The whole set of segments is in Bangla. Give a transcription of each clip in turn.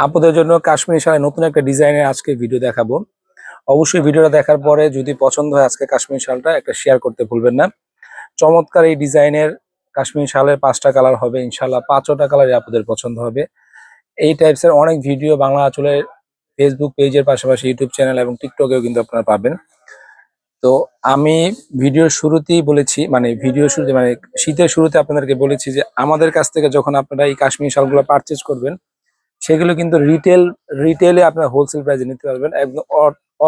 আপনাদের জন্য কাশ্মীরি শাড়ি নতুন একটা ডিজাইনের আজকে ভিডিও দেখাবো। অবশ্যই ভিডিওটা দেখার পরে যদি পছন্দ হয় আজকে কাশ্মীরি শালটা একটা শেয়ার করতে ভুলবেন না। চমৎকার এই ডিজাইনের কাশ্মীরি শালের পাঁচটা কালার হবে ইনশাল্লাহ পাঁচটা কালারই আপনাদের পছন্দ হবে। এই টাইপসের অনেক ভিডিও বাংলা আঁচলের ফেসবুক পেজের পাশাপাশি ইউটিউব চ্যানেল এবং টিকটকেও কিন্তু আপনারা পাবেন। তো আমি ভিডিওর শুরুতেই বলেছি মানে ভিডিও শুরুতে মানে শীতের শুরুতে আপনাদেরকে বলেছি যে আমাদের কাছ থেকে যখন আপনারা এই কাশ্মীরি শালগুলো পারচেজ করবেন সেগুলো কিন্তু রিটেল রিটেলে আপনার হোলসেল প্রাইসে নিতে পারবেন। একদম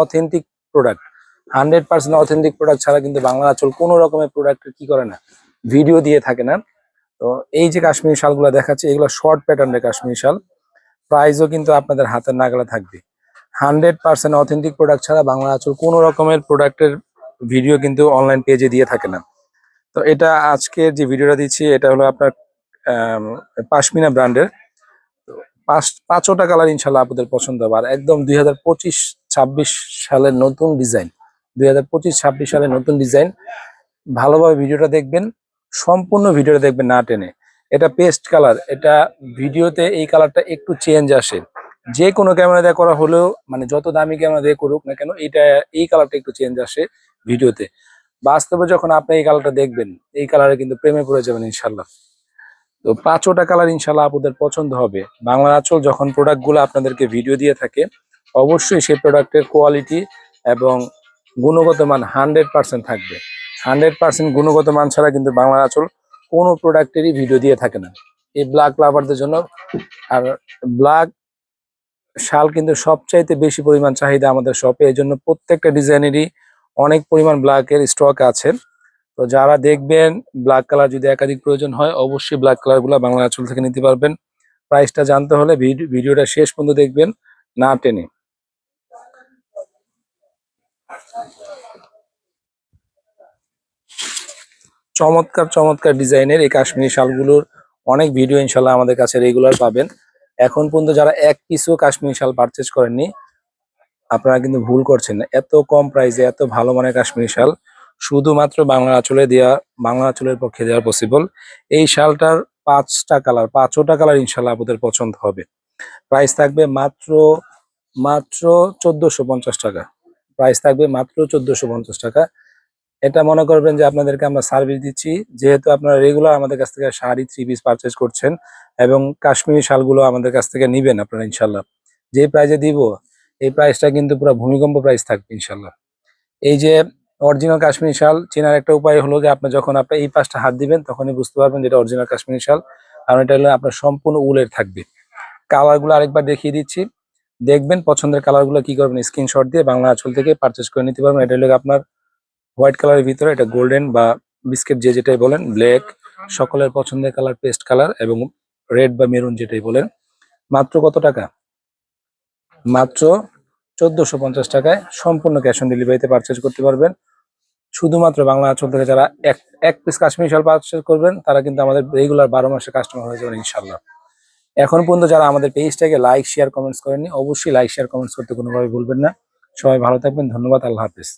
authentic product hundred percent authentic product ছাড়া কিন্তু বাংলা আঁচল কোনো রকমের প্রোডাক্ট কি করে না। ভিডিও দিয়ে থাকে না। তো এই যে কাশ্মীরি শালগুলো দেখাচ্ছে, এগুলো শর্ট প্যাটার্নের কাশ্মীরি শাল। প্রাইসও কিন্তু আপনাদের হাতের নাগালে থাকবে। হান্ড্রেড পার্সেন্ট অথেন্টিক প্রোডাক্ট ছাড়া বাংলা আঁচল কোনো রকমের প্রোডাক্টের ভিডিও কিন্তু অনলাইন পেজে দিয়ে থাকে না। তো এটা আজকের যে ভিডিওটা দিচ্ছি, এটা হলো আপনার পাশমিনা ব্র্যান্ডের পাঁচ পাঁচটা কালার ইনশাল্লাহ আপনাদের পছন্দ হবে। আর একদম দুই হাজার পঁচিশ, ছাব্বিশ সালের নতুন ডিজাইন দুই হাজার পঁচিশ, ছাব্বিশ সালের নতুন ডিজাইন ভালোভাবে ভিডিওটা দেখবেন, সম্পূর্ণ ভিডিওটা দেখবেন না টেনে। এটা পেস্ট কালার এটা ভিডিওতে এই কালারটা একটু চেঞ্জ আসে। যে কোনো ক্যামেরা দিয়ে করা হলেও মানে যত দামি ক্যামেরা দিয়ে করুক না কেন, এটা, এই কালারটা একটু চেঞ্জ আসে ভিডিওতে। বাস্তবে যখন আপনি এই কালারটা দেখবেন, এই কালারে কিন্তু প্রেমে পড়ে যাবেন ইনশাল্লাহ। তো পাঁচটা কালার ইনশাল্লাহ আপনাদের পছন্দ হবে। বাংলা আঁচল যখন প্রোডাক্টগুলো আপনাদেরকে ভিডিও দিয়ে থাকে, অবশ্যই সেই প্রোডাক্টের কোয়ালিটি এবং গুণগত মান হান্ড্রেড পার্সেন্ট থাকবে। হান্ড্রেড পার্সেন্ট গুণগত মান ছাড়া কিন্তু বাংলা আঁচল কোনো প্রোডাক্টেরই ভিডিও দিয়ে থাকে না। এই ব্ল্যাক লাভারদের জন্য আর ব্ল্যাক শাল কিন্তু সবচাইতে বেশি পরিমাণ চাহিদা আমাদের শপে এই জন্য প্রত্যেকটা ডিজাইনেরই অনেক পরিমাণ ব্ল্যাকের স্টক আছে। তো যারা দেখবেন ব্ল্যাক কালার যদি একাধিক প্রয়োজন হয়, অবশ্যই ব্ল্যাক কালারগুলা বাংলা আঁচল থেকে নিতে পারবেন। প্রাইসটা জানতে হলে ভিডি- ভিডিওটা শেষ পর্যন্ত দেখবেন, না টেনে। চমৎকার চমৎকার ডিজাইনের এই কাশ্মীরি শালগুলোর অনেক ভিডিও ইনশাল্লাহ আমাদের কাছে রেগুলার পাবেন। এখন পর্যন্ত যারা এক পিসও কাশ্মীরি শাল পারচেজ করেননি, আপনারা কিন্তু ভুল করছেন না। এত কম প্রাইসে এত ভালো মানের কাশ্মীরি শাল শুধুমাত্র বাংলা আঁচলে দেওয়া বাংলা আঁচলের পক্ষে দেওয়া পসিবল এই শালটার পাঁচটা কালার পাঁচটা কালার ইনশাল্লাহ আপনাদের পছন্দ হবে। প্রাইস থাকবে মাত্র মাত্র চোদ্দশো পঞ্চাশ টাকা। প্রাইস থাকবে মাত্র চোদ্দশো পঞ্চাশ টাকা। এটা মনে করবেন যে আপনাদেরকে আমরা সার্ভিস দিচ্ছি। যেহেতু আপনারা রেগুলার আমাদের কাছ থেকে শাড়ি থ্রি পিস পারচেজ করছেন এবং কাশ্মীরি শালগুলো আমাদের কাছ থেকে নিবেন আপনারা ইনশাল্লাহ। যে প্রাইজে দিব, এই প্রাইসটা কিন্তু পুরো ভূমিকম্প প্রাইস থাকবে ইনশাল্লাহ। এই যে অরিজিনাল কাশ্মীরি শাল চেনার একটা উপায় হলো যে আপনি যখন আপনি এই পাশটা হাত দিবেন, তখনই বুঝতে পারবেন যেটা অরিজিনাল কাশ্মীরি শাল কারণ এটা হলো আপনার সম্পূর্ণ উলের থাকবে। কালারগুলো আরেকবার দেখিয়ে দিচ্ছি। দেখবেন পছন্দের কালারগুলো কি করবেন স্ক্রিনশট দিয়ে বাংলা আঁচল থেকে পারচেজ করে নিতে পারবেন। এটা হলো আপনার হোয়াইট কালারের ভিতরে, এটা গোল্ডেন বা বিস্কিট যে যেটাই বলেন ব্ল্যাক সকলের পছন্দের কালার পেস্ট কালার এবং রেড বা মেরুন যেটাই বলেন। মাত্র কত টাকা? মাত্র চোদ্দশো পঞ্চাশ টাকায় সম্পূর্ণ ক্যাশ অন ডেলিভারিতে পারচেজ করতে পারবেন। শুধুমাত্র বাংলা আঁচল থেকে যারা এক এক পিস কাশ্মীরি শাল পারচেজ করবেন, তারা কিন্তু আমাদের রেগুলার বারো মাসে কাস্টমার হয়ে যাবেন ইনশাল্লাহ এখন পর্যন্ত যারা আমাদের পেজটাকে লাইক শেয়ার কমেন্টস করেননি, অবশ্যই লাইক শেয়ার কমেন্টস করতে কোনোভাবে ভুলবেন না। সবাই ভালো থাকবেন, ধন্যবাদ, আল্লাহ হাফিজ।